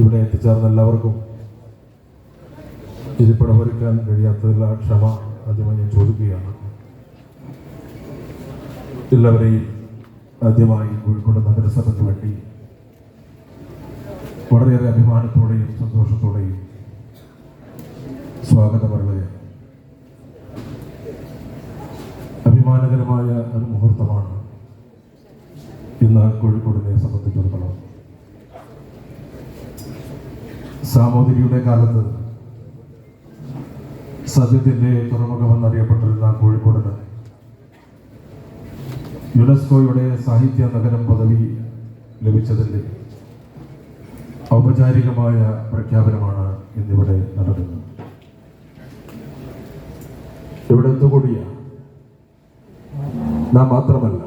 ഇവിടെ എത്തിച്ചേർന്ന എല്ലാവർക്കും ഇരിപ്പിടമൊരുക്കാൻ കഴിയാത്തതിലുള്ള ക്ഷമ ആദ്യമായി ഞാൻ ചോദിക്കുകയാണ്. എല്ലാവരെയും ആദ്യമായി കോഴിക്കോട് നഗരസഭയ്ക്ക് വേണ്ടി വളരെയേറെ അഭിമാനത്തോടെയും സന്തോഷത്തോടെയും സ്വാഗതം അഭിമാനകരമായ ഒരു മുഹൂർത്തമാണ് ഇന്ന് കോഴിക്കോടിനെ സംബന്ധിച്ചിടത്തോളം. സാമൂതിരിയുടെ കാലത്ത് സത്യത്തിന്റെ തുറമുഖമെന്നറിയപ്പെട്ടിരുന്ന കോഴിക്കോടിന് യുനെസ്കോയുടെ സാഹിത്യ നഗരം പദവി ലഭിച്ചതിന്റെ ഔപചാരികമായ പ്രഖ്യാപനമാണ് ഇന്നിവിടെ നടക്കുന്നത്. ഇവിടെ എന്തുകൂടിയ? നാം മാത്രമല്ല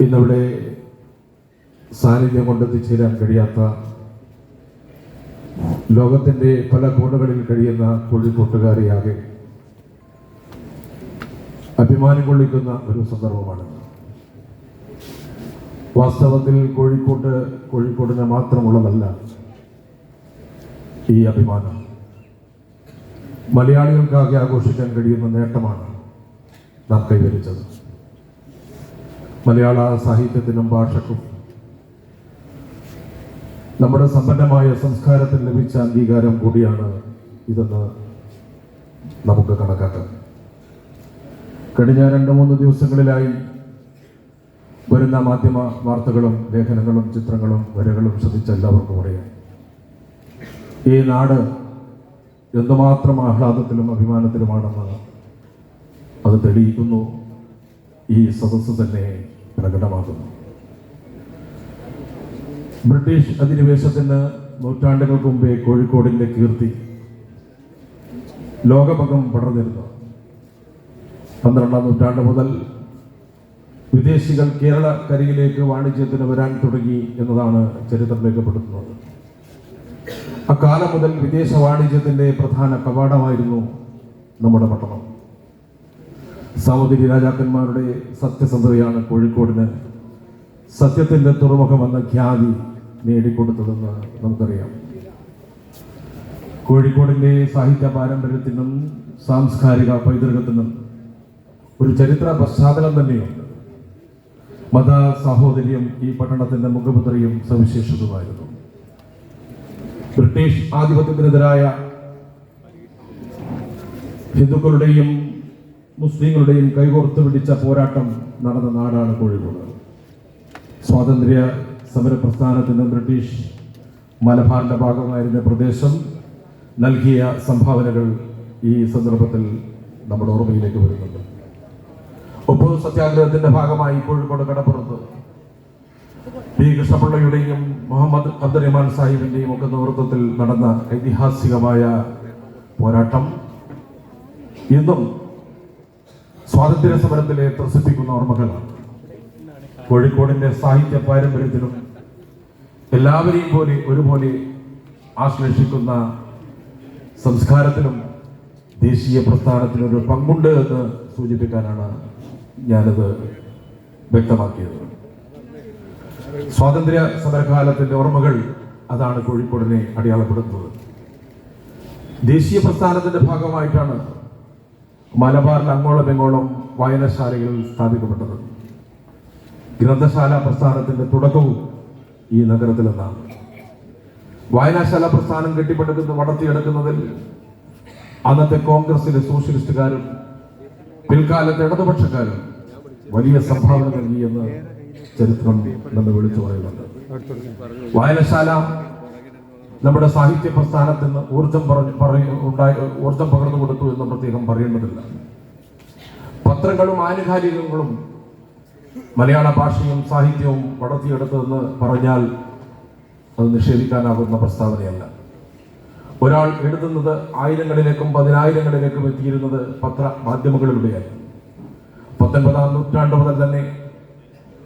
ഇന്നിവിടെ സാന്നിധ്യം കൊണ്ടെത്തിച്ചേരാൻ കഴിയാത്ത ലോകത്തിന്റെ പല കോണുകളിൽ കഴിയുന്ന കോഴിക്കോട്ടുകാരെയാകെ അഭിമാനം കൊള്ളിക്കുന്ന ഒരു സന്ദർഭമാണ്. വാസ്തവത്തിൽ കോഴിക്കോട്ട് കോഴിക്കോടിന് മാത്രമുള്ളതല്ല ഈ അഭിമാനം. മലയാളികൾക്കാകെ ആഘോഷിക്കാൻ കഴിയുന്ന നേട്ടമാണ് നാം കൈവരിച്ചത്. മലയാള സാഹിത്യത്തിനും ഭാഷക്കും നമ്മുടെ സമ്പന്നമായ സംസ്കാരത്തിൽ ലഭിച്ച അംഗീകാരം കൂടിയാണ് ഇതെന്ന് നമുക്ക് കണക്കാക്കാം. കഴിഞ്ഞ രണ്ട് മൂന്ന് ദിവസങ്ങളിലായി വരുന്ന മാധ്യമ വാർത്തകളും ലേഖനങ്ങളും ചിത്രങ്ങളും വരകളും ശ്രദ്ധിച്ച എല്ലാവർക്കും അറിയാം. ഈ നാട് എന്തുമാത്രം ആഹ്ലാദത്തിലും അഭിമാനത്തിലുമാണെന്ന് അത് തെളിയിക്കുന്നു. ഈ സദസ്സ് തന്നെ പ്രകടമാകുന്നു. ബ്രിട്ടീഷ് അധിനിവേശത്തിന് നൂറ്റാണ്ടുകൾക്ക് മുമ്പേ കോഴിക്കോടിന്റെ കീർത്തി ലോകമകം പടർന്നിരുന്നു. പന്ത്രണ്ടാം നൂറ്റാണ്ട് മുതൽ വിദേശികൾ കേരള കരയിലേക്ക് വാണിജ്യത്തിന് വരാൻ തുടങ്ങി എന്നതാണ് ചരിത്രം രേഖപ്പെടുത്തുന്നത്. അക്കാലം മുതൽ വിദേശ വാണിജ്യത്തിന്റെ പ്രധാന കവാടമായിരുന്നു നമ്മുടെ പട്ടണം. സഹോദരി രാജാക്കന്മാരുടെ സത്യസന്ധതയാണ് കോഴിക്കോടിന് സത്യത്തിന്റെ തുറമുഖമെന്ന ഖ്യാതി നേടിക്കൊടുത്തതെന്ന് നമുക്കറിയാം. കോഴിക്കോടിന്റെ സാഹിത്യ പാരമ്പര്യത്തിനും സാംസ്കാരിക പൈതൃകത്തിനും ഒരു ചരിത്ര പശ്ചാത്തലം തന്നെയുണ്ട്. മത സാഹോദര്യം ഈ പട്ടണത്തിന്റെ മുഖപുത്രയും സവിശേഷതമായിരുന്നു ബ്രിട്ടീഷ് ആധിപത്യത്തിനെതിരായ ഹിന്ദുക്കളുടെയും മുസ്ലിങ്ങളുടെയും കൈകോർത്ത് പിടിച്ച പോരാട്ടം നടന്ന നാടാണ് കോഴിക്കോട്. സ്വാതന്ത്ര്യ സമര പ്രസ്ഥാനത്തിന് ബ്രിട്ടീഷ് മലബാറിന്റെ ഭാഗമായിരുന്ന പ്രദേശം നൽകിയ സംഭാവനകൾ ഈ സന്ദർഭത്തിൽ നമ്മുടെ ഓർമ്മയിലേക്ക് വരുന്നുണ്ട്. ഉപ്പു സത്യാഗ്രഹത്തിന്റെ ഭാഗമായി കോഴിക്കോട് കടപ്പുറത്ത് പി കൃഷ്ണപിള്ളയുടെയും മുഹമ്മദ് അബ്ദുറഹ്മാൻ സാഹിബിന്റെയും ഒക്കെ നേതൃത്വത്തിൽ നടന്ന ഐതിഹാസികമായ പോരാട്ടം ഇന്നും സ്വാതന്ത്ര്യ സമരത്തിലെ ത്രസിപ്പിക്കുന്ന ഓർമ്മകളാണ്. കോഴിക്കോടിന്റെ സാഹിത്യ പാരമ്പര്യത്തിലും എല്ലാവരെയും പോലെ ഒരുപോലെ ആശ്ലേഷിക്കുന്ന സംസ്കാരത്തിലും ദേശീയ പ്രസ്ഥാനത്തിനും ഒരു പങ്കുണ്ട് എന്ന് സൂചിപ്പിക്കാനാണ് ഞാനത് വ്യക്തമാക്കിയത്. സ്വാതന്ത്ര്യ സമരകാലത്തിന്റെ ഓർമ്മകൾ അതാണ് കോഴിക്കോടിനെ അടയാളപ്പെടുത്തുന്നത്. ദേശീയ പ്രസ്ഥാനത്തിന്റെ ഭാഗമായിട്ടാണ് മലബാറിൽ അങ്ങോളം ഇങ്ങോളം വായനശാലകൾ സ്ഥാപിക്കപ്പെട്ടത്. ഗ്രന്ഥശാല പ്രസ്ഥാനത്തിന്റെ തുടക്കവും ഈ നഗരത്തിൽ നിന്നാണ്. വായനാശാല പ്രസ്ഥാനം കെട്ടിപ്പടുക്കുന്ന വളർത്തിയെടുക്കുന്നതിൽ. അന്നത്തെ കോൺഗ്രസിലെ സോഷ്യലിസ്റ്റുകാരും പിൽക്കാലത്തെ ഇടതുപക്ഷക്കാരും വലിയ സംഭാവന നൽകിയെന്ന് ചരിത്രം നമ്മൾ വിളിച്ചു പറയുന്നുണ്ട്. വായനശാല നമ്മുടെ സാഹിത്യ പ്രസ്ഥാനത്തിന് ഊർജം പറഞ്ഞു പറയ ഉണ്ടായി ഊർജം പകർന്നു കൊടുത്തു എന്ന് പ്രത്യേകം പറയേണ്ടതില്ല. പത്രങ്ങളും ആനുകാലികങ്ങളും മലയാള ഭാഷയും സാഹിത്യവും വളർത്തിയെടുത്തതെന്ന് പറഞ്ഞാൽ അത് നിഷേധിക്കാനാകുന്ന പ്രസ്താവനയല്ല. ഒരാൾ എഴുതുന്നത് ആയിരങ്ങളിലേക്കും പതിനായിരങ്ങളിലേക്കും എത്തിയിരുന്നത് പത്ര മാധ്യമങ്ങളിലൂടെയായിരുന്നു പത്തൊൻപതാം നൂറ്റാണ്ട് മുതൽ തന്നെ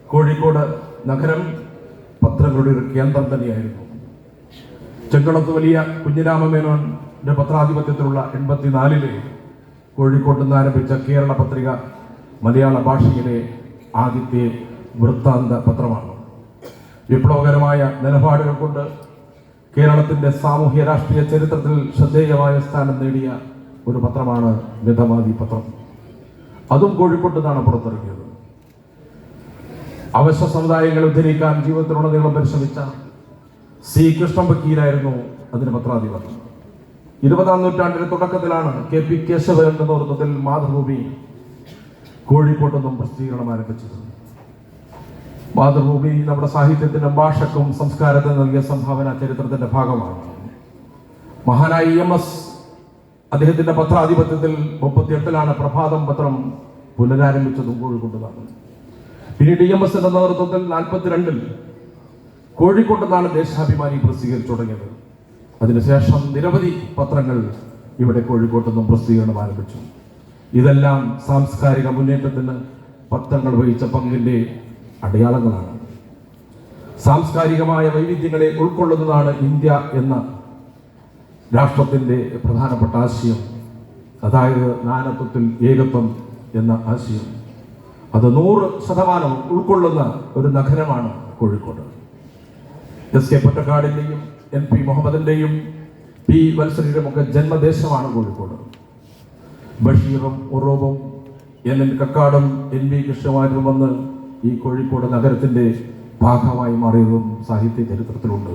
കോഴിക്കോട് നഗരം പത്രങ്ങളുടെ ഒരു കേന്ദ്രം തന്നെയായിരുന്നു. ചെങ്കളത്ത് വലിയ കുഞ്ഞിരാമമേനോന്റെ പത്രാധിപത്യത്തിലുള്ള എൺപത്തിനാലിലെ കോഴിക്കോട്ട് നിന്ന് ആരംഭിച്ച കേരള പത്രിക മലയാള ഭാഷയിലെ ആദ്യത്തെ വൃത്താന്ത പത്രമാണ്. വിപ്ലവകരമായ നിലപാടുകൾ കൊണ്ട് കേരളത്തിന്റെ സാമൂഹ്യ രാഷ്ട്രീയ ചരിത്രത്തിൽ ശ്രദ്ധേയമായ സ്ഥാനം നേടിയ ഒരു പത്രമാണ് മിതവാദി പത്രം. അതും കോഴിക്കോട്ട് നിന്നാണ് പുറത്തിറങ്ങിയത്. അവശ്യ സമുദായങ്ങളെ ഉദ്ധരിക്കാൻ ജീവിതത്തിലുടനീളം പരിശ്രമിച്ച സി കൃഷ്ണൻ വക്കീലായിരുന്നു അതിന് പത്രാധിപർ ഇരുപതാം നൂറ്റാണ്ടിന്റെ തുടക്കത്തിലാണ് കെ പി കേശവന്റെ നേതൃത്വത്തിൽ മാതൃഭൂമി കോഴിക്കോട്ട് നിന്നും പ്രസിദ്ധീകരണം ആരംഭിച്ചത്. മാതൃഭൂമി നമ്മുടെ സാഹിത്യത്തിനും ഭാഷക്കും സംസ്കാരത്തിനും നൽകിയ സംഭാവന ചരിത്രത്തിന്റെ ഭാഗമാണ്. മഹാനായ എം എസ് അദ്ദേഹത്തിന്റെ പത്രാധിപത്യത്തിൽ മുപ്പത്തിയെട്ടിലാണ് പ്രഭാതം പത്രം പുനരാരംഭിച്ചതും കോഴിക്കോട്ടതാണ് പിന്നീട് ഇ എം എസിന്റെ നേതൃത്വത്തിൽ നാൽപ്പത്തിരണ്ടിൽ കോഴിക്കോട്ട് നിന്നാണ് ദേശാഭിമാനി പ്രസിദ്ധീകരിച്ചു തുടങ്ങിയത്. അതിനുശേഷം നിരവധി പത്രങ്ങൾ ഇവിടെ കോഴിക്കോട്ട് നിന്നും പ്രസിദ്ധീകരണം ആരംഭിച്ചു. ഇതെല്ലാം സാംസ്കാരിക മുന്നേറ്റത്തിന് പത്രങ്ങൾ വഹിച്ച പങ്കിന്റെ അടയാളങ്ങളാണ്. സാംസ്കാരികമായ വൈവിധ്യങ്ങളെ ഉൾക്കൊള്ളുന്നതാണ് ഇന്ത്യ എന്ന രാഷ്ട്രത്തിന്റെ പ്രധാനപ്പെട്ട ആശയം. അതായത് നാനത്വത്തിൽ ഏകത്വം എന്ന ആശയം. അത് നൂറ് ശതമാനം ഉൾക്കൊള്ളുന്ന ഒരു നഗരമാണ് കോഴിക്കോട്. എസ് കെ പൊറ്റക്കാടിന്റെയും എൻ പി മുഹമ്മദിന്റെയും പി വത്സരയുടെയും ഒക്കെ ജന്മദേശമാണ് കോഴിക്കോട്. ബഷീറും ഉറവും എൻ എൻ കക്കാടും എൻ വി കൃഷ്ണമാരും വന്ന് ഈ കോഴിക്കോട് നഗരത്തിന്റെ ഭാഗമായി മാറിയതും സാഹിത്യ ചരിത്രത്തിലുണ്ട്.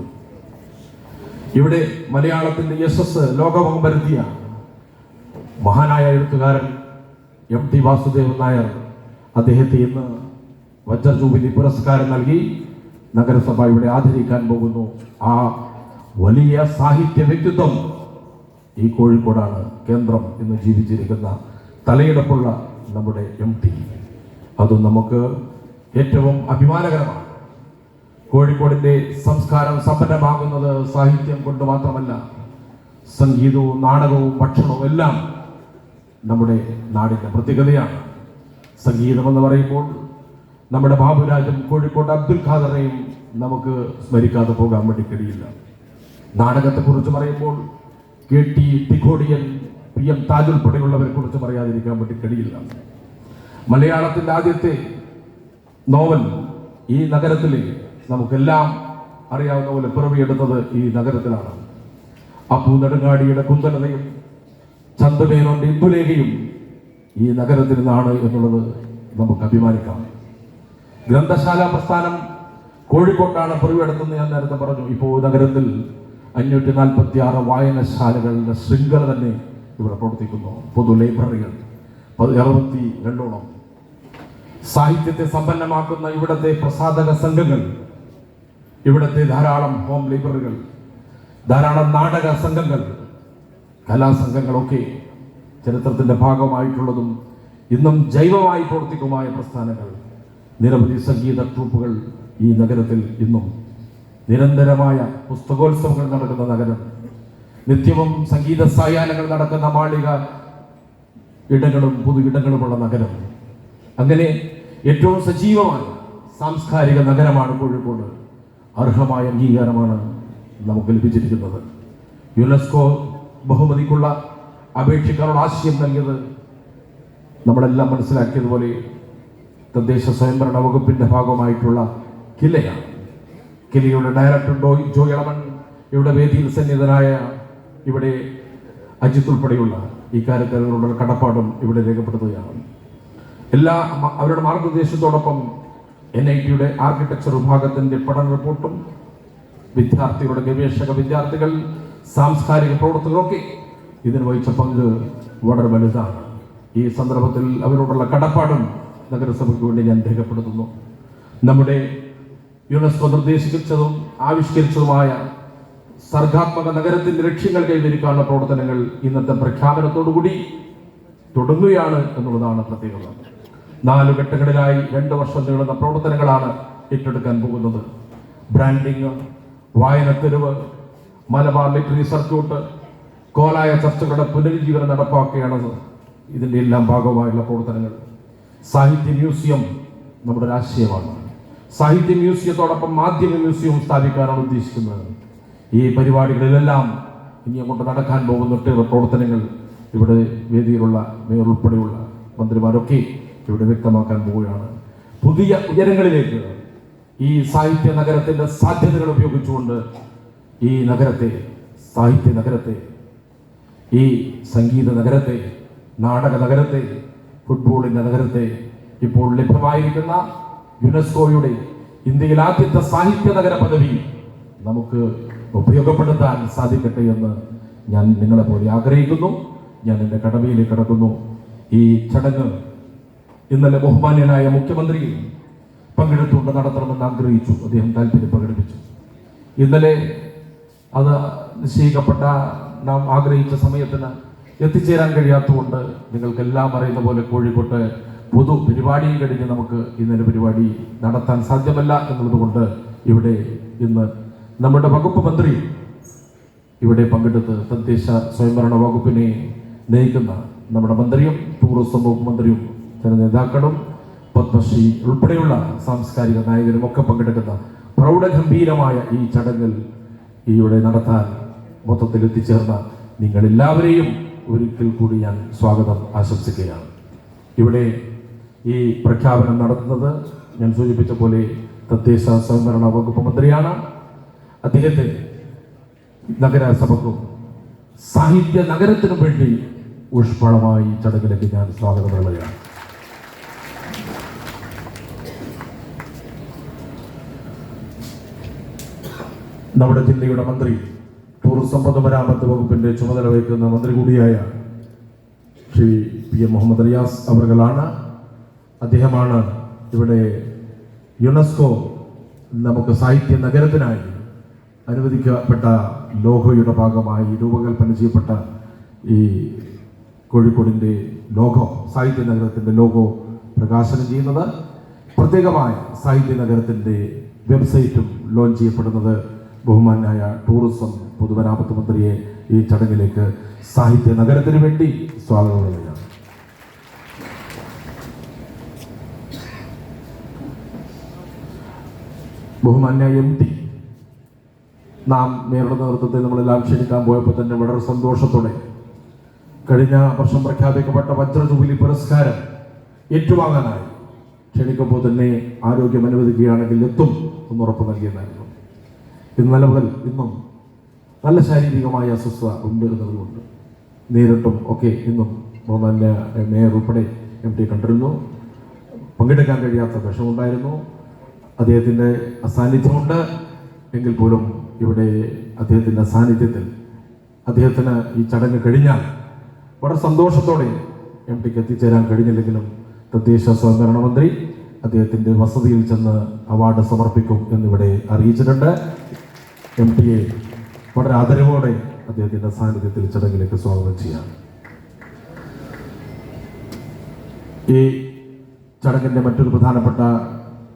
ഇവിടെ മലയാളത്തിന്റെ യശസ് ലോകമുഖം വരുത്തിയ മഹാനായ എഴുത്തുകാരൻ എം ടി വാസുദേവൻ നായർ അദ്ദേഹത്തെ ഇന്ന് വജ്ര ജൂബിലി പുരസ്കാരം നൽകി നഗരസഭ ഇവിടെ ആദരിക്കാൻ പോകുന്നു. ആ വലിയ സാഹിത്യ വ്യക്തിത്വം ഈ കോഴിക്കോടാണ് കേന്ദ്രം എന്ന് ജീവിച്ചിരിക്കുന്ന തലയെടുപ്പുള്ള നമ്മുടെ എം ടി അത് നമുക്ക് ഏറ്റവും അഭിമാനകരമാണ്. കോഴിക്കോടിന്റെ സംസ്കാരം സമ്പന്നമാകുന്നത് സാഹിത്യം കൊണ്ട് മാത്രമല്ല സംഗീതവും നാടകവും ഭക്ഷണവും എല്ലാം നമ്മുടെ നാടിന്റെ പ്രത്യേകതയാണ് സംഗീതമെന്ന് പറയുമ്പോൾ നമ്മുടെ ബാബുരാജും കോഴിക്കോട് അബ്ദുൽ ഖാദറേയും നമുക്ക് സ്മരിക്കാതെ പോകാൻ വേണ്ടി കഴിയില്ല. നാടകത്തെക്കുറിച്ച് പറയുമ്പോൾ K T Thikkodiyan P M Thaj ഉൾപ്പെടെയുള്ളവരെ കുറിച്ച് പറയാതിരിക്കാൻ വേണ്ടി കഴിയില്ല. മലയാളത്തിന്റെ ആദ്യത്തെ നോവൽ ഈ നഗരത്തിൽ നമുക്കെല്ലാം അറിയാവുന്ന പോലെ പിറവിയെടുത്തത് ഈ നഗരത്തിലാണ്. അപ്പു നെടുങ്ങാടിയുടെ കുന്തലതയും ചന്ദമേനോന്റെ ഇന്ദുലേഖയും ഈ നഗരത്തിൽ നിന്നാണ് എന്നുള്ളത് നമുക്ക് അഭിമാനിക്കാം. ഗ്രന്ഥശാല പ്രസ്ഥാനം കോഴിക്കോട്ടാണ് പിറവിയെടുത്തെന്ന് ഞാൻ നേരത്തെ പറഞ്ഞു. ഇപ്പോൾ നഗരത്തിൽ അഞ്ഞൂറ്റി നാൽപ്പത്തി ആറ് വായനശാലകളുടെ ശൃംഖല തന്നെ ഇവിടെ പ്രവർത്തിക്കുന്നു. പൊതു ലൈബ്രറികൾ. പത് അറുപത്തി രണ്ടോളം സാഹിത്യത്തെ സമ്പന്നമാക്കുന്ന ഇവിടത്തെ പ്രസാധക സംഘങ്ങൾ ഇവിടത്തെ ധാരാളം ഹോം ലൈബ്രറികൾ ധാരാളം നാടക സംഘങ്ങൾ കലാസംഘങ്ങളൊക്കെ ചരിത്രത്തിന്റെ ഭാഗമായിട്ടുള്ളതും ഇന്നും ജൈവമായി പ്രവർത്തിക്കുമായ പ്രസ്ഥാനങ്ങൾ. നിരവധി സംഗീത ട്രൂപ്പുകൾ ഈ നഗരത്തിൽ ഇന്നും നിരന്തരമായ പുസ്തകോത്സവങ്ങൾ നടക്കുന്ന നഗരം. നിത്യവും സംഗീത സായാഹ്നങ്ങൾ നടക്കുന്ന മാളിക ഇടങ്ങളും പൊതു ഇടങ്ങളുമുള്ള നഗരം. അങ്ങനെ ഏറ്റവും സജീവമായ സാംസ്കാരിക നഗരമാണ് കോഴിക്കോട്. അർഹമായ അംഗീകാരമാണ് നമുക്ക് ലഭിച്ചിരിക്കുന്നത്. യുനെസ്കോ ബഹുമതിക്കുള്ള അപേക്ഷക്കാരുടെ ആശയം നൽകിയത് നമ്മളെല്ലാം മനസ്സിലാക്കിയതുപോലെ തദ്ദേശ സ്വയംഭരണ വകുപ്പിന്റെ ഭാഗമായിട്ടുള്ള കിലയാണ് കിലയുടെ ഡയറക്ടർ ഡോയ് ജോ ഇവിടെ വേദിയിൽ സന്നിധനായ ഇവിടെ അജിത് ഉൾപ്പെടെയുള്ള ഈ അവരുടെ കടപ്പാടും ഇവിടെ രേഖപ്പെടുത്തുകയാണ്. എല്ലാ അവരുടെ മാർഗനിർദ്ദേശത്തോടൊപ്പം എൻ ഐ ടിയുടെ ആർക്കിടെക്ചർ വിഭാഗത്തിന്റെ പഠന റിപ്പോർട്ടും വിദ്യാർത്ഥികളുടെ ഗവേഷക വിദ്യാർത്ഥികൾ സാംസ്കാരിക പ്രവർത്തകരൊക്കെ ഇതിന് വഹിച്ച പങ്ക് വളരെ വലുതാണ്. ഈ സന്ദർഭത്തിൽ അവരോടുള്ള കടപ്പാടും നഗരസഭയ്ക്ക് വേണ്ടി ഞാൻ രേഖപ്പെടുത്തുന്നു. നമ്മുടെ യുനെസ്കോ നിർദ്ദേശിച്ചതും ആവിഷ്കരിച്ചതുമായ സർഗാത്മക നഗരത്തിന്റെ ലക്ഷ്യങ്ങൾ കൈവരിക്കാനുള്ള പ്രവർത്തനങ്ങൾ ഇന്നത്തെ പ്രഖ്യാപനത്തോടുകൂടി തുടങ്ങുകയാണ് എന്നുള്ളതാണ് പ്രത്യേകത. നാല് ഘട്ടങ്ങളിലായി രണ്ട് വർഷം നീളുന്ന പ്രവർത്തനങ്ങളാണ് ഏറ്റെടുക്കാൻ പോകുന്നത്. ബ്രാൻഡിങ് വായനത്തെരുവ് മലബാർ ലിറ്ററി സർക്യൂട്ട് കോലായ ചർച്ചകളുടെ പുനരുജ്ജീവനം നടപ്പാക്കുകയാണ് ഇതിന്റെ എല്ലാം ഭാഗമായുള്ള പ്രവർത്തനങ്ങൾ. സാഹിത്യ മ്യൂസിയം നമ്മുടെ ഒരു സാഹിത്യ മ്യൂസിയത്തോടൊപ്പം മാധ്യമ മ്യൂസിയവും സ്ഥാപിക്കാനാണ് ഉദ്ദേശിക്കുന്നത്. ഈ പരിപാടികളിലെല്ലാം ഇനി അങ്ങോട്ട് നടക്കാൻ പോകുന്ന ഒട്ടേറെ പ്രവർത്തനങ്ങൾ ഇവിടെ വേദിയിലുള്ള മേയർ ഉൾപ്പെടെയുള്ള മന്ത്രിമാരൊക്കെ ഇവിടെ വ്യക്തമാക്കാൻ പോവുകയാണ്. പുതിയ ഉയരങ്ങളിലേക്ക് ഈ സാഹിത്യ നഗരത്തിന്റെ സാധ്യതകൾ ഉപയോഗിച്ചുകൊണ്ട് ഈ നഗരത്തെ സാഹിത്യ നഗരത്തെ ഈ സംഗീത നഗരത്തെ നാടക നഗരത്തെ ഫുട്ബോളിന്റെ നഗരത്തെ ഇപ്പോൾ ലഭ്യമായിരിക്കുന്ന യുനെസ്കോയുടെ ഇന്ത്യയിൽ ആദ്യത്തെ സാഹിത്യ നഗര പദവി നമുക്ക് ഉപയോഗപ്പെടുത്താൻ സാധിക്കട്ടെ എന്ന് ഞാൻ നിങ്ങളെ പോലെ ആഗ്രഹിക്കുന്നു. ഞാൻ എന്റെ കടമയിലേക്ക് കടക്കുന്നു. ഈ ചടങ്ങ് ഇന്നലെ ബഹുമാന്യനായ മുഖ്യമന്ത്രി പങ്കെടുത്തുകൊണ്ട് നടത്തണമെന്ന് ആഗ്രഹിച്ചു. അദ്ദേഹം താല്പര്യം പ്രകടിപ്പിച്ചു. ഇന്നലെ അത് നിശ്ചയിക്കപ്പെട്ട നാം ആഗ്രഹിച്ച സമയത്തിന് എത്തിച്ചേരാൻ കഴിയാത്തതുകൊണ്ട് നിങ്ങൾക്കെല്ലാം അറിയുന്ന പോലെ കോഴിക്കോട്ട് പൊതു പരിപാടിയും കഴിഞ്ഞ് നമുക്ക് ഇന്നലെ പരിപാടി നടത്താൻ സാധ്യമല്ല എന്നുള്ളതുകൊണ്ട് ഇവിടെ ഇന്ന് നമ്മുടെ വകുപ്പ് മന്ത്രി ഇവിടെ പങ്കെടുത്ത് തദ്ദേശ സ്വയംഭരണ വകുപ്പിനെ നയിക്കുന്ന നമ്മുടെ മന്ത്രിയും ടൂറിസം വകുപ്പ് മന്ത്രിയും ചില നേതാക്കളും പത്മശ്രീ ഉൾപ്പെടെയുള്ള സാംസ്കാരിക നായകരും ഒക്കെ പങ്കെടുക്കുന്ന പ്രൗഢഗംഭീരമായ ഈ ചടങ്ങിൽ ഇവിടെ നടത്താൻ മൊത്തത്തിൽ എത്തിച്ചേർന്ന നിങ്ങളെല്ലാവരെയും ഒരിക്കൽ കൂടി ഞാൻ സ്വാഗതം ആശംസിക്കുകയാണ്. ഇവിടെ ഈ പ്രഖ്യാപനം നടത്തുന്നത് ഞാൻ സൂചിപ്പിച്ച പോലെ തദ്ദേശ സ്വയംഭരണ വകുപ്പ് മന്ത്രിയാണ്. അദ്ദേഹത്തെ നഗരസഭക്കും സാഹിത്യ നഗരത്തിനും വേണ്ടി ഊഷ്മളമായി ചടങ്ങിലേക്ക് ഞാൻ സ്വാഗതം നൽകുകയാണ് നമ്മുടെ ജില്ലയുടെ മന്ത്രി ടൂറിസം പൊതുമരാമത്ത് വകുപ്പിന്റെ ചുമതല വഹിക്കുന്ന മന്ത്രി കൂടിയായ ശ്രീ പി എം മുഹമ്മദ് റിയാസ് അവർകളാണ്. അദ്ദേഹമാണ് ഇവിടെ യുനെസ്കോ നമുക്ക് സാഹിത്യ നഗരത്തിനായി അനുവദിക്കപ്പെട്ട ലോഗോയുടെ ഭാഗമായി രൂപകൽപ്പന ചെയ്യപ്പെട്ട ഈ കോഴിക്കോടിന്റെ ലോഗോ സാഹിത്യ നഗരത്തിന്റെ ലോഗോ പ്രകാശനം ചെയ്യുന്നത്. പ്രത്യേകമായി സാഹിത്യ നഗരത്തിന്റെ വെബ്സൈറ്റും ലോഞ്ച് ചെയ്യപ്പെടുന്നത് ബഹുമാനായ ടൂറിസം പൊതുമരാമത്ത് മന്ത്രിയെ ഈ ചടങ്ങിലേക്ക് സാഹിത്യ നഗരത്തിന് വേണ്ടി സ്വാഗതം ചെയ്യുകയാണ് ബഹുമാന്യ എം നാം മേരുടെ നേതൃത്വത്തെ നമ്മളെല്ലാം ക്ഷണിക്കാൻ പോയപ്പോൾ തന്നെ വളരെ സന്തോഷത്തോടെ കഴിഞ്ഞ വർഷം പ്രഖ്യാപിക്കപ്പെട്ട വജ്രജൂബിലി പുരസ്കാരം ഏറ്റുവാങ്ങാനായി ക്ഷണിക്കുമ്പോൾ തന്നെ ആരോഗ്യം അനുവദിക്കുകയാണെങ്കിൽ എത്തും എന്ന് ഉറപ്പ് നൽകിയതായിരുന്നു. ഇന്നലെ മുതൽ ഇന്നും നല്ല ശാരീരികമായ അസ്വസ്ഥത ഉണ്ട് നേരിട്ടും ഒക്കെ ഇന്നും ബഹുമാന്യ മേയർ ഉൾപ്പെടെ എം ടി കണ്ടിരുന്നു. പങ്കെടുക്കാൻ കഴിയാത്ത വിഷമുണ്ടായിരുന്നു അദ്ദേഹത്തിന്റെ അസാന്നിധ്യമുണ്ട് എങ്കിൽ പോലും ഇവിടെ അദ്ദേഹത്തിന്റെ സാന്നിധ്യത്തിൽ അദ്ദേഹത്തിന് ഈ ചടങ്ങ് കഴിഞ്ഞാൽ വളരെ സന്തോഷത്തോടെ എം ടിക്ക് എത്തിച്ചേരാൻ കഴിഞ്ഞില്ലെങ്കിലും തദ്ദേശ സ്വയംഭരണ മന്ത്രി അദ്ദേഹത്തിന്റെ വസതിയിൽ ചെന്ന് അവാർഡ് സമർപ്പിക്കും എന്നിവിടെ അറിയിച്ചിട്ടുണ്ട്. എം ടിയെ വളരെ ആദരവോടെ അദ്ദേഹത്തിന്റെ സാന്നിധ്യത്തിൽ ചടങ്ങിലേക്ക് സ്വാഗതം ചെയ്യാം. ഈ ചടങ്ങിന്റെ മറ്റൊരു പ്രധാനപ്പെട്ട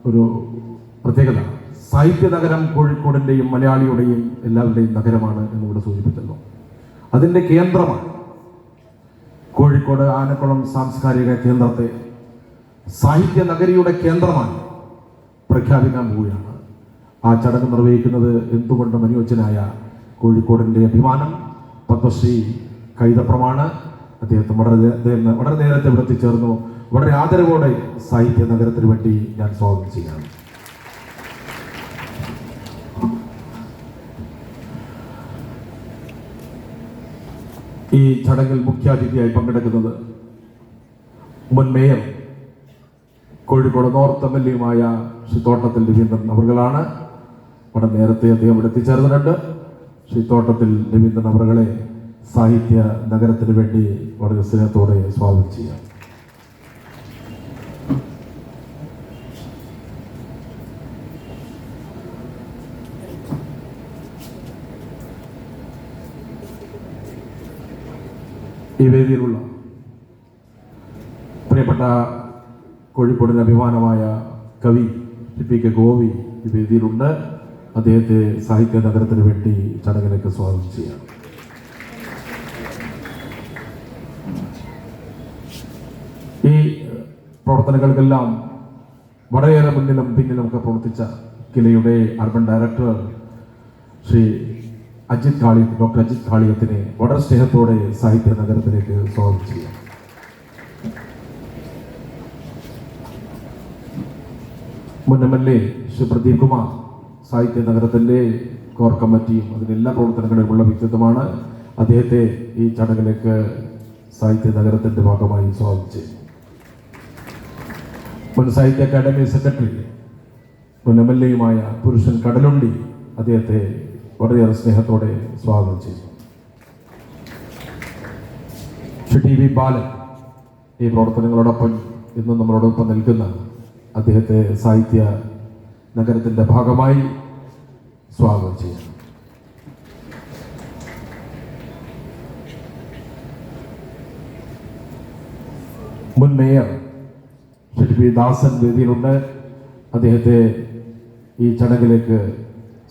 ഒരു പ്രത്യേകത. സാഹിത്യ നഗരം കോഴിക്കോടിന്റെയും മലയാളിയുടെയും എല്ലാവരുടെയും നഗരമാണ് എന്നിവിടെ സൂചിപ്പിച്ചല്ലോ. അതിന്റെ കേന്ദ്രമാണ് കോഴിക്കോട് ആനക്കുളം സാംസ്കാരിക കേന്ദ്രത്തെ സാഹിത്യ നഗരിയുടെ കേന്ദ്രമാണ് പ്രഖ്യാപിക്കാൻ പോവുകയാണ്. ആ ചടങ്ങ് നിർവഹിക്കുന്നത് എന്തുകൊണ്ടും അനുയോജ്യനായ കോഴിക്കോടിന്റെ അഭിമാനം പത്മശ്രീ കൈതപ്രമാണ്. അദ്ദേഹത്തെ വളരെ വളരെ നേരത്തെ ഇവിടെ എത്തിച്ചേർന്നു വളരെ ആദരവോടെ സാഹിത്യ നഗരത്തിന് വേണ്ടി ഞാൻ സ്വാഗതം ചെയ്യുകയാണ്. ഈ ചടങ്ങിൽ മുഖ്യാതിഥിയായി പങ്കെടുക്കുന്നത് മുൻ mayor Kozhikode north M L എയുമായ Shri Thottathil Raveendran അവറുകളാണ്. ഇവിടെ നേരത്തെ അദ്ദേഹം ഇവിടെ എത്തിച്ചേർന്നിട്ടുണ്ട്. ശ്രീ തോട്ടത്തിൽ രവീന്ദ്രൻ അവറുകളെ സാഹിത്യ നഗരത്തിന് വേണ്ടി വളരെ സ്നേഹത്തോടെ സ്വാഗതം ചെയ്യാം. ഈ വേദിയിലുള്ള പ്രിയപ്പെട്ട കോഴിക്കോടിന് അഭിമാനമായ കവി പി കെ ഗോപി ഈ വേദിയിലുണ്ട്. അദ്ദേഹത്തെ സാഹിത്യ നഗരത്തിന് വേണ്ടി ചടങ്ങിലേക്ക് സ്വാഗതം ചെയ്യാം. ഈ പ്രവർത്തനങ്ങൾക്കെല്ലാം വളരെയേറെ മുന്നിലും പിന്നിലും ഒക്കെ പ്രവർത്തിച്ച കിലയുടെ urban director Shri Ajith Kali doctor Ajith കാളിയത്തിനെ വളരെ സ്നേഹത്തോടെ സാഹിത്യ നഗരത്തിലേക്ക് സ്വാഗതം ചെയ്യാം. മുൻ M L A Shri Pradeep Kumar സാഹിത്യ നഗരത്തിന്റെ കോർ കമ്മിറ്റിയും അതിന്റെ എല്ലാ പ്രവർത്തനങ്ങളിലുമുള്ള വ്യക്തിത്വമാണ്. അദ്ദേഹത്തെ ഈ ചടങ്ങിലേക്ക് സാഹിത്യ നഗരത്തിന്റെ ഭാഗമായി സ്വാഗതം ചെയ്യുന്നു മുൻ സാഹിത്യ അക്കാദമി സെക്രട്ടറി മുൻ എം എൽ എയുമായ പുരുഷൻ കടലുണ്ടി അദ്ദേഹത്തെ വളരെയേറെ സ്നേഹത്തോടെ സ്വാഗതം ചെയ്യുന്നു. ടി വി ബാലൻ ഈ പ്രവർത്തനങ്ങളോടൊപ്പം ഇന്ന് നമ്മളോടൊപ്പം നിൽക്കുന്ന അദ്ദേഹത്തെ സാഹിത്യ നഗരത്തിന്റെ ഭാഗമായി സ്വാഗതം ചെയ്യുന്നു. മുൻ മേയർ ശ്രീ പി ദാസൻ വേദിയിലുണ്ട്. അദ്ദേഹത്തെ ഈ ചടങ്ങിലേക്ക്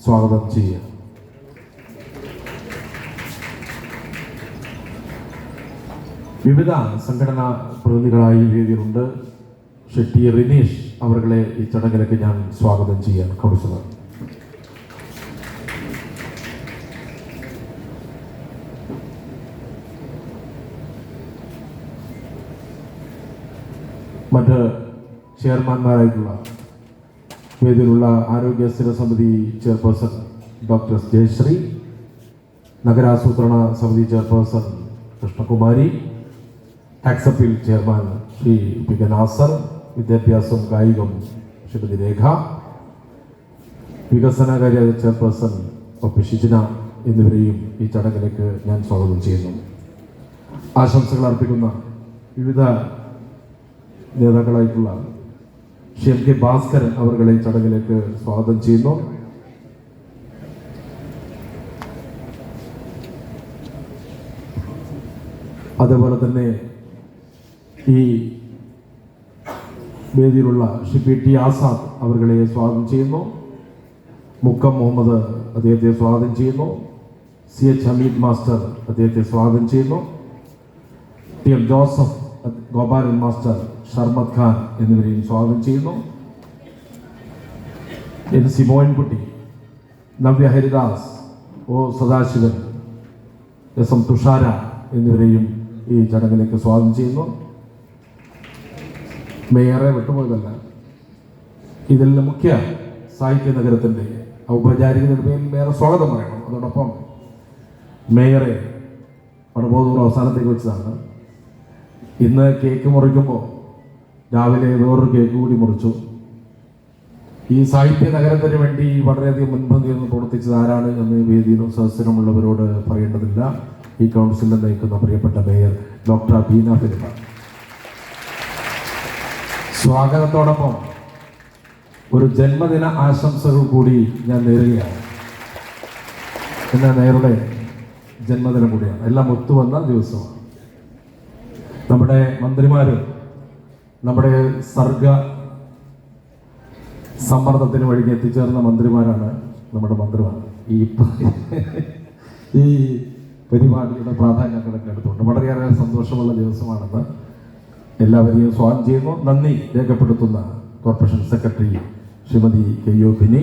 സ്വാഗതം ചെയ്യുക വിവിധ സംഘടനാ പ്രതിനിധികളായി എഴുതിയിട്ടുണ്ട് വേദിയിലുണ്ട് ശ്രീ ടി റിനീഷ് അവരുടെ ഈ ചടങ്ങിലേക്ക് ഞാൻ സ്വാഗതം ചെയ്യാൻ കൗൺസിലർ മറ്റ് ചെയർമാൻമാരായിട്ടുള്ള വേദിയിലുള്ള ആരോഗ്യ സ്ഥിര സമിതി ചെയർപേഴ്സൺ ഡോക്ടർ ജയശ്രീ നഗരാസൂത്രണ സമിതി chairperson Krishnakumari tax appeal chairman Shri P K Nasar വിദ്യാഭ്യാസം കായികം ശ്രീമതി രേഖ വികസനകാര്യ ചെയർപേഴ്സൺ ഒപ്പി ഷിജിന എന്നിവരെയും ഈ ചടങ്ങിലേക്ക് ഞാൻ സ്വാഗതം ചെയ്യുന്നു. ആശംസകൾ അർപ്പിക്കുന്ന വിവിധ നേതാക്കളായിട്ടുള്ള ശ്രീ എം കെ ഭാസ്കരൻ അവരുടെ ഈ ചടങ്ങിലേക്ക് സ്വാഗതം ചെയ്യുന്നു. അതേപോലെ തന്നെ ഈ വേദിയിലുള്ള ശ്രീ പി ടി ആസാദ് അവർകളെ സ്വാഗതം ചെയ്യുന്നു. മുക്കം മുഹമ്മദ് അദ്ദേഹത്തെ സ്വാഗതം ചെയ്യുന്നു. സി എച്ച് ഹമീദ് മാസ്റ്റർ അദ്ദേഹത്തെ സ്വാഗതം ചെയ്യുന്നു. T M Joseph Gopalan master Sharmad Khan എന്നിവരെയും സ്വാഗതം ചെയ്യുന്നു. N C Mohankutty Navya Haridas O Sadasivan S M Thushara എന്നിവരെയും ഈ ചടങ്ങിലേക്ക് സ്വാഗതം ചെയ്യുന്നു. മേയറെ വിട്ടുപോയതല്ല. ഇതിൽ മുഖ്യ സാഹിത്യ നഗരത്തിന്റെ ഔപചാരിക പേരിൽ മേയറെ സ്വാഗതം പറയണം അതോടൊപ്പം മേയറെ പണബോധപൂർവം അവസാനത്തേക്ക് വെച്ചതാണ്. ഇന്ന് കേക്ക് മുറിക്കുമ്പോൾ രാവിലെ വേറൊരു കേക്ക് കൂടി മുറിച്ചു. ഈ സാഹിത്യ നഗരത്തിന് വേണ്ടി വളരെയധികം മുൻപന്തി നിന്ന് പ്രവർത്തിച്ചത് ആരാണ് എന്ന് വേദിയിലും സദസ്സിലുമുള്ളവരോട് പറയേണ്ടതില്ല. ഈ കൗൺസിലിൽ നയിക്കുന്ന പ്രിയപ്പെട്ട മേയർ ഡോക്ടർ ബീന ഫിലിപ്പ സ്വാഗതത്തോടൊപ്പം ഒരു ജന്മദിന ആശംസകൾ കൂടി ഞാൻ നേരുകയാണ്. എന്ന നേരുടെ ജന്മദിനം കൂടിയാണ്. എല്ലാം ഒത്തുവന്ന ദിവസമാണ്. നമ്മുടെ മന്ത്രിമാരും നമ്മുടെ സർഗ സമ്മർദ്ദത്തിന് വഴി എത്തിച്ചേർന്ന മന്ത്രിമാരാണ് നമ്മുടെ മന്ത്രിമാർ. ഈ ഈ പരിപാടിയുടെ പ്രാധാന്യം കണക്കെടുത്തുകൊണ്ട് വളരെയേറെ സന്തോഷമുള്ള ദിവസമാണെന്ന് എല്ലാവരെയും സ്വാഗതം ചെയ്യുന്നു. നന്ദി രേഖപ്പെടുത്തുന്ന corporation secretary Shrimati K U Bini.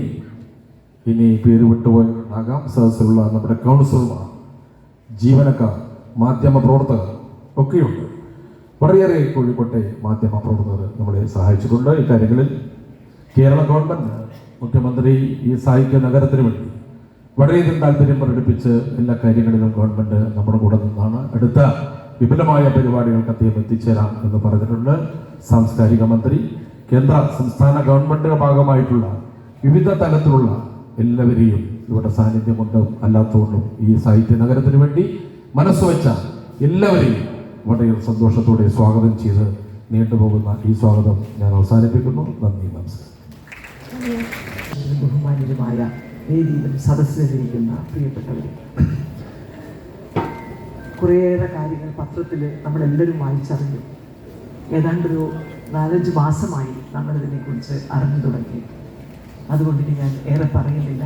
ഇനി പേര് വിട്ടുപോയിട്ടുണ്ടാകാം സദസ്സിലുള്ള നമ്മുടെ കൗൺസിലർമാർ ജീവനക്കാർ മാധ്യമ പ്രവർത്തകർ ഒക്കെയുണ്ട്. വളരെയേറെ കോഴിക്കോട്ടെ മാധ്യമ പ്രവർത്തകർ നമ്മളെ സഹായിച്ചിട്ടുണ്ട്. ഇക്കാര്യങ്ങളിൽ കേരള ഗവൺമെന്റ് മുഖ്യമന്ത്രി ഈ സാഹിത്യ നഗരത്തിന് വേണ്ടി വളരെയധികം താല്പര്യം പ്രകടിപ്പിച്ച് എല്ലാ കാര്യങ്ങളിലും ഗവൺമെന്റ് നമ്മുടെ കൂടെ നിന്നാണ്. അടുത്ത വിപുലമായ പരിപാടികൾക്ക് അദ്ദേഹം എത്തിച്ചേരാം എന്ന് പറഞ്ഞിട്ടുണ്ട്. സാംസ്കാരിക മന്ത്രി കേന്ദ്ര സംസ്ഥാന ഗവൺമെന്റിന്റെ ഭാഗമായിട്ടുള്ള വിവിധ തലത്തിലുള്ള എല്ലാവരെയും ഇവിടെ സാന്നിധ്യമുണ്ടും അല്ലാത്തതുകൊണ്ടും ഈ സാഹിത്യ നഗരത്തിന് വേണ്ടി മനസ്സുവെച്ച എല്ലാവരെയും വളരെ സന്തോഷത്തോടെ സ്വാഗതം ചെയ്ത് നീണ്ടുപോകുന്ന ഈ സ്വാഗതം ഞാൻ അവസാനിപ്പിക്കുന്നു. നന്ദി നമസ്കാരം. ബഹുമാനിതമായ വേദിയിലും സദസ്സിലിരിക്കുന്ന പ്രിയപ്പെട്ടവർ കുറേയേറെ കാര്യങ്ങൾ പത്രത്തിൽ നമ്മളെല്ലാവരും വായിച്ചറിഞ്ഞു. ഏതാണ്ടൊരു നാലഞ്ച് മാസമായി നമ്മളിതിനെക്കുറിച്ച് അറിഞ്ഞു തുടങ്ങി. അതുകൊണ്ട് ഞാൻ ഏറെ പറയുന്നില്ല.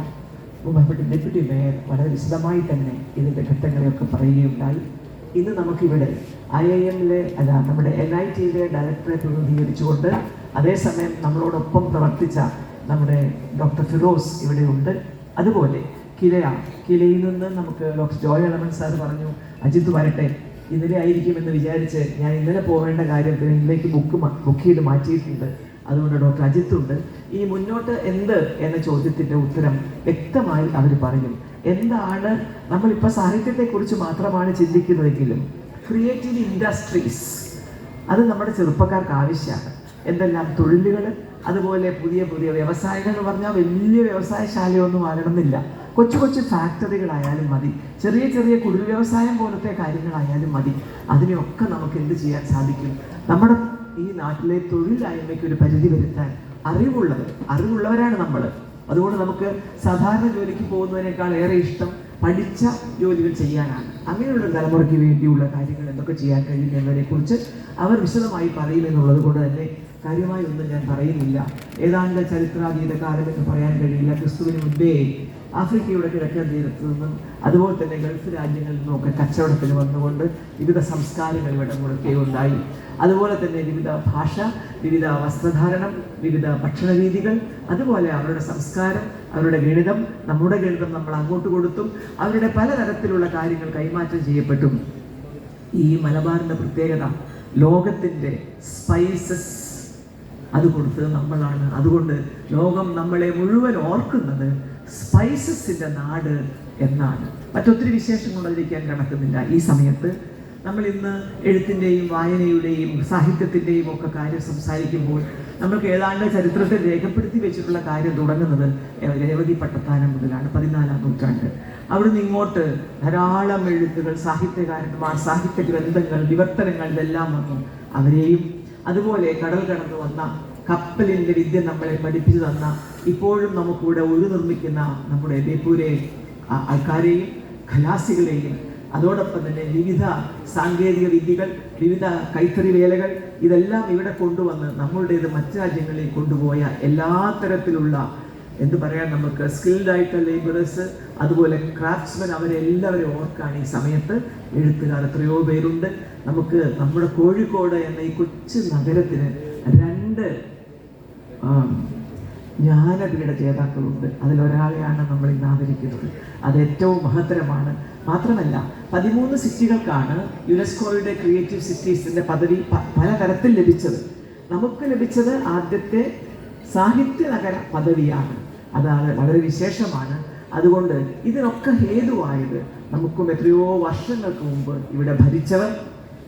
ബഹുമാനപ്പെട്ട ഡെപ്യൂട്ടി മേയർ വളരെ വിശദമായി തന്നെ ഇതിന്റെ ഘട്ടങ്ങളെയൊക്കെ പറയുകയുണ്ടായി. ഇന്ന് നമുക്കിവിടെ ഐ ഐ എമ്മിലെ അല്ല നമ്മുടെ എൻ ഐ ടിയിലെ ഡയറക്ടറെ പ്രതിനിധീകരിച്ചുകൊണ്ട് അതേസമയം നമ്മളോടൊപ്പം പ്രവർത്തിച്ച നമ്മുടെ ഡോക്ടർ ഫിറോസ് ഇവിടെയുണ്ട്. അതുപോലെ കിലയ കിലയിൽ നിന്ന് നമുക്ക് ഡോക്ടർ ജോയ് എളമൻ സാർ പറഞ്ഞു അജിത്ത് വരട്ടെ ഇന്നലെ ആയിരിക്കുമെന്ന് വിചാരിച്ച് ഞാൻ ഇന്നലെ പോകേണ്ട കാര്യത്തിന് ഇന്നലേക്ക് ബുക്ക് ബുക്ക് ചെയ്ത് മാറ്റിയിട്ടുണ്ട്. അതുകൊണ്ട് ഡോക്ടർ അജിത്ത് ഉണ്ട്. ഈ മുന്നോട്ട് എന്ത് എന്ന ചോദ്യത്തിന്റെ ഉത്തരം വ്യക്തമായി അവർ പറയും. എന്താണ്? നമ്മളിപ്പോൾ സാഹിത്യത്തെക്കുറിച്ച് മാത്രമാണ് ചിന്തിക്കുന്നതെങ്കിലും ക്രിയേറ്റീവ് ഇൻഡസ്ട്രീസ് അത് നമ്മുടെ ചെറുപ്പക്കാർക്ക് ആവശ്യമാണ്. എന്തെല്ലാം തൊഴിലുകൾ അതുപോലെ പുതിയ പുതിയ വ്യവസായങ്ങൾ എന്ന് പറഞ്ഞാൽ വലിയ വ്യവസായശാലയൊന്നും ആകണമെന്നില്ല. കൊച്ചു കൊച്ചു ഫാക്ടറികളായാലും മതി. ചെറിയ ചെറിയ കുടിൽ വ്യവസായം പോലത്തെ കാര്യങ്ങളായാലും മതി. അതിനെയൊക്കെ നമുക്ക് എന്ത് ചെയ്യാൻ സാധിക്കും? നമ്മുടെ ഈ നാട്ടിലെ തൊഴിലായ്മയ്ക്ക് ഒരു പരിധി വരുത്താൻ അറിവുള്ളത് അറിവുള്ളവരാണ് നമ്മൾ അതുകൊണ്ട് നമുക്ക് സാധാരണ ജോലിക്ക് പോകുന്നതിനേക്കാൾ ഏറെ ഇഷ്ടം പഠിച്ച ജോലികൾ ചെയ്യാനാണ്. അങ്ങനെയുള്ള തലമുറയ്ക്ക് വേണ്ടിയുള്ള കാര്യങ്ങൾ എന്തൊക്കെ ചെയ്യാൻ കഴിയും എന്നതിനെ കുറിച്ച് അവർ വിശദമായി പറയുമെന്നുള്ളത് കൊണ്ട് തന്നെ കാര്യമായി ഒന്നും ഞാൻ പറയുന്നില്ല. ഏതാണ്ട് ചരിത്രാതീത കാലം എന്ന് പറയാൻ കഴിയില്ല. ക്രിസ്തുവിന് മുൻപേ ആഫ്രിക്കയുടെ കിഴക്കൻ തീരത്ത് നിന്നും അതുപോലെ തന്നെ ഗൾഫ് രാജ്യങ്ങളിൽ നിന്നുമൊക്കെ കച്ചവടത്തിന് വന്നുകൊണ്ട് വിവിധ സംസ്കാരങ്ങൾ ഇവിടെ മുടക്കുകയുണ്ടായി. അതുപോലെ തന്നെ വിവിധ ഭാഷ വിവിധ വസ്ത്രധാരണം വിവിധ ഭക്ഷണ രീതികൾ അതുപോലെ അവരുടെ സംസ്കാരം അവരുടെ ഗണിതം നമ്മുടെ ഗണിതം നമ്മൾ അങ്ങോട്ട് കൊടുത്തും അവരുടെ പലതരത്തിലുള്ള കാര്യങ്ങൾ കൈമാറ്റം ചെയ്യപ്പെട്ടു. ഈ മലബാറിന്റെ പ്രത്യേകത ലോകത്തിന്റെ സ്പൈസസ് അത് കൊടുത്തത് നമ്മളാണ്. അതുകൊണ്ട് ലോകം നമ്മളെ മുഴുവൻ ഓർക്കുന്നത് സ്പൈസസിന്റെ നാട് എന്നാണ്. മറ്റൊത്തിരി വിശേഷങ്ങളൊന്നിരിക്കാൻ കിടക്കുന്നില്ല. ഈ സമയത്ത് നമ്മൾ ഇന്ന് എഴുത്തിന്റെയും വായനയുടെയും സാഹിത്യത്തിന്റെയും ഒക്കെ കാര്യം സംസാരിക്കുമ്പോൾ നമ്മൾക്ക് ഏതാണ്ട് ചരിത്രത്തെ രേഖപ്പെടുത്തി വെച്ചിട്ടുള്ള കാര്യം തുടങ്ങുന്നത് രേവതി പട്ടത്താനം മുതലാണ് പതിനാലാം നൂറ്റാണ്ട്. അവിടുന്ന് ഇങ്ങോട്ട് ധാരാളം എഴുത്തുകൾ സാഹിത്യകാരന്മാർ സാഹിത്യ ഗ്രന്ഥങ്ങൾ വിവർത്തനങ്ങൾ ഇതെല്ലാം വന്നു അവരെയും. അതുപോലെ കടൽ കടന്നു വന്ന കപ്പലിന്റെ വിദ്യ നമ്മളെ പഠിപ്പിച്ചു തന്ന ഇപ്പോഴും നമുക്കിവിടെ ഒരു നിർമ്മിക്കുന്ന നമ്മുടെ ബേപ്പൂരെ ആൾക്കാരെയും ഖലാസികളെയും അതോടൊപ്പം തന്നെ വിവിധ സാങ്കേതിക വിദ്യകൾ വിവിധ കൈത്തറി വേലകൾ ഇതെല്ലാം ഇവിടെ കൊണ്ടുവന്ന് നമ്മളുടേത് മറ്റു രാജ്യങ്ങളിൽ കൊണ്ടുപോയ എല്ലാ തരത്തിലുള്ള എന്ത് പറയാൻ നമുക്ക് സ്കിൽഡ് ആയിട്ടുള്ള ലേബറേഴ്സ് അതുപോലെ ക്രാഫ്റ്റ്സ്മെൻ അവരെല്ലാവരും ഓർക്കാണ് ഈ സമയത്ത് എഴുത്തുകാർ എത്രയോ പേരുണ്ട്. നമുക്ക് നമ്മുടെ കോഴിക്കോട് എന്ന ഈ കൊച്ചു നഗരത്തിന് രണ്ട് ജ്ഞാനപീഠ ജേതാക്കളുണ്ട് അതിലൊരാളെയാണ് നമ്മൾ ഇന്ന് ആദരിക്കുന്നത്. അത് ഏറ്റവും മഹത്തരമാണ്. മാത്രമല്ല പതിമൂന്ന് സിറ്റികൾക്കാണ് യുനെസ്കോയുടെ ക്രിയേറ്റീവ് സിറ്റീസിന്റെ പദവി പലതരത്തിൽ ലഭിച്ചത്. നമുക്ക് ലഭിച്ചത് ആദ്യത്തെ സാഹിത്യ നഗര പദവിയാണ്. അതാണ് വളരെ വിശേഷമാണ്. അതുകൊണ്ട് ഇതിനൊക്കെ ഹേതുവായത് നമുക്കും എത്രയോ വർഷങ്ങൾക്ക് മുമ്പ് ഇവിടെ ഭരിച്ചവർ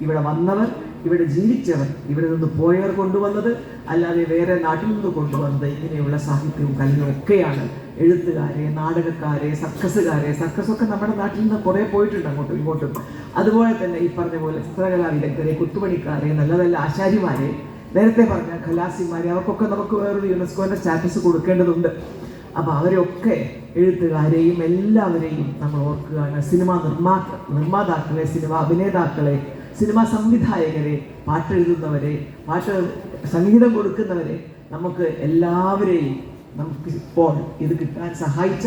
ഇവിടെ വന്നവർ ഇവിടെ ജീവിച്ചവർ ഇവിടെ നിന്ന് പോയവർ കൊണ്ടുവന്നത് അല്ലാതെ വേറെ നാട്ടിൽ നിന്ന് കൊണ്ടുവന്നത് ഇങ്ങനെയുള്ള സാഹിത്യവും കലയും ഒക്കെയാണ്. എഴുത്തുകാരെ നാടകക്കാരെ സർക്കസുകാരെ സർക്കസൊക്കെ നമ്മുടെ നാട്ടിൽ നിന്ന് കുറേ പോയിട്ടുണ്ട് അങ്ങോട്ടും ഇങ്ങോട്ടും. അതുപോലെ തന്നെ ഈ പറഞ്ഞ പോലെ ചിത്രകലാ വിദഗ്ധരെ കുത്തുപണിക്കാരെ നല്ല നല്ല ആശാരിമാരെ നേരത്തെ പറഞ്ഞ ഖലാസിമാരെ അവർക്കൊക്കെ നമുക്ക് വേറൊരു യുനെസ്കോന്റെ സ്റ്റാറ്റസ് കൊടുക്കേണ്ടതുണ്ട്. അപ്പോൾ അവരൊക്കെ എഴുത്തുകാരെയും എല്ലാവരെയും നമ്മൾ ഓർക്കുകയാണ് സിനിമാ നിർമ്മാ നിർമ്മാതാക്കളെ സിനിമ അഭിനേതാക്കളെ സിനിമാ സംവിധായകരെ പാട്ടെഴുതുന്നവരെ പാട്ട് സംഗീതം കൊടുക്കുന്നവരെ നമുക്ക് എല്ലാവരെയും നമുക്ക് ഇപ്പോൾ ഇത് കിട്ടാൻ സഹായിച്ച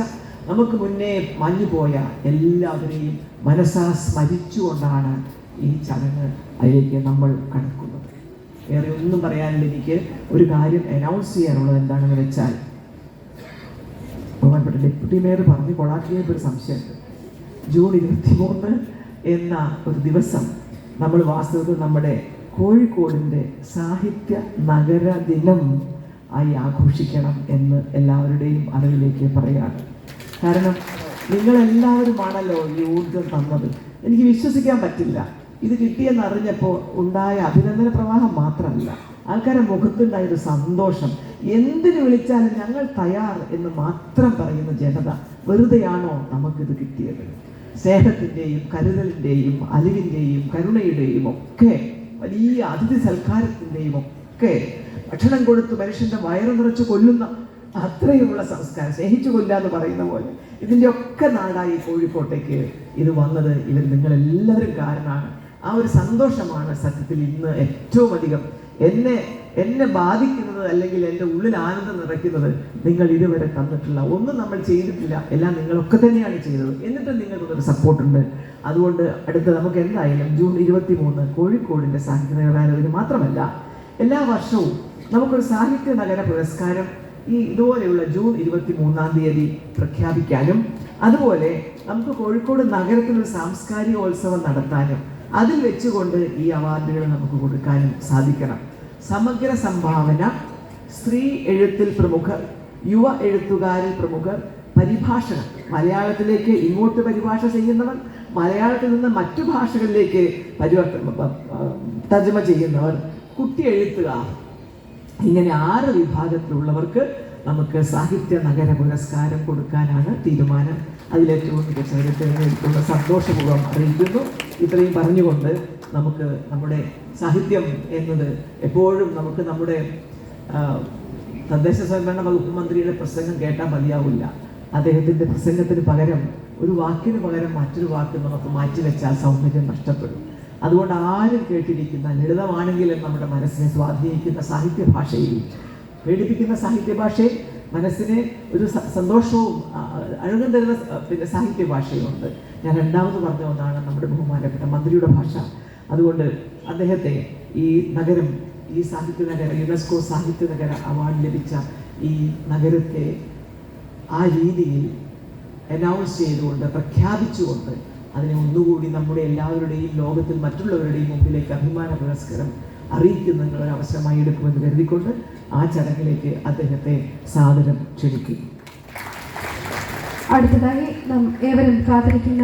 നമുക്ക് മുന്നേ മഞ്ഞുപോയ എല്ലാവരെയും മനസ്സാ സ്മരിച്ചുകൊണ്ടാണ് ഈ ചടങ്ങ് അതിലേക്ക് നമ്മൾ കടക്കുന്നത്. വേറെ ഒന്നും പറയാനില്ല എനിക്ക്. ഒരു കാര്യം അനൗൺസ് ചെയ്യാനുള്ളത് എന്താണെന്ന് വെച്ചാൽ ബഹുമാനപ്പെട്ട ഡെപ്യൂട്ടി മേയർ പറഞ്ഞു കൊളാക്കിയപ്പോൾ ഒരു സംശയമുണ്ട്. ജൂൺ ഇരുപത്തി മൂന്ന് എന്ന ഒരു ദിവസം നമ്മൾ വാസ്തവത്തിൽ നമ്മുടെ കോഴിക്കോടിന്റെ സാഹിത്യ നഗര ദിനം ആയി ആഘോഷിക്കണം എന്ന് എല്ലാവരുടെയും അറിവിലേക്ക് പറയാണ് കാരണം നിങ്ങളെല്ലാവരുമാണല്ലോ ഈ ഊർജം തന്നത്. എനിക്ക് വിശ്വസിക്കാൻ പറ്റില്ല. ഇത് കിട്ടിയെന്ന് അറിഞ്ഞപ്പോൾ ഉണ്ടായ അഭിനന്ദന പ്രവാഹം മാത്രമല്ല ആൾക്കാരുടെ മുഖത്തുണ്ടായ ഒരു സന്തോഷം. എന്തിനു വിളിച്ചാലും ഞങ്ങൾ തയ്യാർ എന്ന് മാത്രം പറയുന്ന ജനത വെറുതെയാണോ നമുക്കിത് കിട്ടിയത്? സ്നേഹത്തിന്റെയും കരുതലിന്റെയും അലിവിന്റെയും കരുണയുടെയും ഒക്കെ വലിയ അതിഥി സൽക്കാരത്തിന്റെയും ഒക്കെ ഭക്ഷണം കൊടുത്ത് മനുഷ്യന്റെ വയറ് നിറച്ച് കൊല്ലുന്ന അത്രയുമുള്ള സംസ്കാരം സ്നേഹിച്ചു കൊല്ല എന്ന് പറയുന്ന പോലെ. ഇതിന്റെ ഒക്കെ നാടായി കോഴിക്കോട്ടേക്ക് ഇത് വന്നത് ഇവർ നിങ്ങളെല്ലാവരും കാരണമാണ് ആ ഒരു സന്തോഷമാണ് സത്യത്തിൽ ഇന്ന് ഏറ്റവും അധികം. എന്നെ എന്നെ ബാധിക്കുന്നത് അല്ലെങ്കിൽ എന്റെ ഉള്ളിൽ ആനന്ദം നിറയ്ക്കുന്നത് നിങ്ങൾ ഇതുവരെ തന്നിട്ടില്ല. ഒന്നും നമ്മൾ ചെയ്തിട്ടില്ല. എല്ലാം നിങ്ങളൊക്കെ തന്നെയാണ് ചെയ്തത്. എന്നിട്ടും നിങ്ങൾക്കൊരു സപ്പോർട്ടുണ്ട്. അതുകൊണ്ട് അടുത്ത നമുക്ക് എന്തായാലും ജൂൺ ഇരുപത്തി മൂന്ന് കോഴിക്കോടിന്റെ സാഹിത്യ നഗരാനതിന് മാത്രമല്ല എല്ലാ വർഷവും നമുക്കൊരു സാഹിത്യ നഗര പുരസ്കാരം ഈ ഇതുപോലെയുള്ള ജൂൺ ഇരുപത്തി മൂന്നാം തീയതി പ്രഖ്യാപിക്കാനും അതുപോലെ നമുക്ക് കോഴിക്കോട് നഗരത്തിൽ ഒരു സാംസ്കാരികോത്സവം നടത്താനും അതിൽ വെച്ചുകൊണ്ട് ഈ അവാർഡുകൾ നമുക്ക് കൊടുക്കാനും സാധിക്കണം. സമഗ്ര സംഭാവന സ്ത്രീ എഴുത്തിൽ പ്രമുഖർ യുവ എഴുത്തുകാരിൽ പ്രമുഖർ പരിഭാഷണം മലയാളത്തിലേക്ക് ഇങ്ങോട്ട് പരിഭാഷ ചെയ്യുന്നവർ മലയാളത്തിൽ നിന്ന് മറ്റു ഭാഷകളിലേക്ക് പരിവർത്ത തജമ ചെയ്യുന്നവർ കുട്ടി എഴുത്തുകാർ. ഇങ്ങനെ ആറ് വിഭാഗത്തിലുള്ളവർക്ക് നമുക്ക് സാഹിത്യ നഗര പുരസ്കാരം കൊടുക്കാനാണ് തീരുമാനം. അതിലേറ്റവും മികച്ചവരെ തിരഞ്ഞെടുത്തുള്ള സന്തോഷപൂർവം അറിയിക്കുന്നു. ഇത്രയും പറഞ്ഞുകൊണ്ട് നമുക്ക് നമ്മുടെ സാഹിത്യം എന്നത് എപ്പോഴും നമുക്ക് നമ്മുടെ തദ്ദേശ സ്വയംഭരണ വകുപ്പ് മന്ത്രിയുടെ പ്രസംഗം കേട്ടാൽ മതിയാവില്ല. അദ്ദേഹത്തിന്റെ പ്രസംഗത്തിന് പകരം ഒരു വാക്കിന് പകരം മറ്റൊരു വാക്ക് നമുക്ക് മാറ്റിവെച്ചാൽ സൗന്ദര്യം നഷ്ടപ്പെടും. അതുകൊണ്ട് ആരും കേട്ടിരിക്കുന്ന ലളിതമാണെങ്കിലും നമ്മുടെ മനസ്സിനെ സ്വാധീനിക്കുന്ന സാഹിത്യ ഭാഷയിൽ പേടിപ്പിക്കുന്ന സാഹിത്യ ഭാഷയിൽ മനസ്സിനെ ഒരു സന്തോഷവും അഴുകം തരുന്ന പിന്നെ സാഹിത്യ ഭാഷയുമുണ്ട് ഞാൻ രണ്ടാമത് പറഞ്ഞ ഒന്നാണ് നമ്മുടെ ബഹുമാനപ്പെട്ട മന്ത്രിയുടെ ഭാഷ. അതുകൊണ്ട് അദ്ദേഹത്തെ ഈ നഗരം ഈ സാഹിത്യ നഗര യുനെസ്കോ സാഹിത്യ നഗര അവാർഡ് ലഭിച്ച ഈ നഗരത്തെ ആ രീതിയിൽ അനൗൺസ് ചെയ്തുകൊണ്ട് പ്രഖ്യാപിച്ചുകൊണ്ട് അതിനെ ഒന്നുകൂടി നമ്മുടെ എല്ലാവരുടെയും ലോകത്തിൽ മറ്റുള്ളവരുടെയും മുമ്പിലേക്ക് അഭിമാന പുരസ്കാരം അറിയിക്കുന്നതിനുള്ള ഒരു അവസരമായി എടുക്കുമെന്ന് കരുതിക്കൊണ്ട് ആ ചടങ്ങിലേക്ക് അദ്ദേഹത്തെ സാദരം ക്ഷണിക്കും അടുത്തതായി നാം ഏവരും കാത്തിരിക്കുന്ന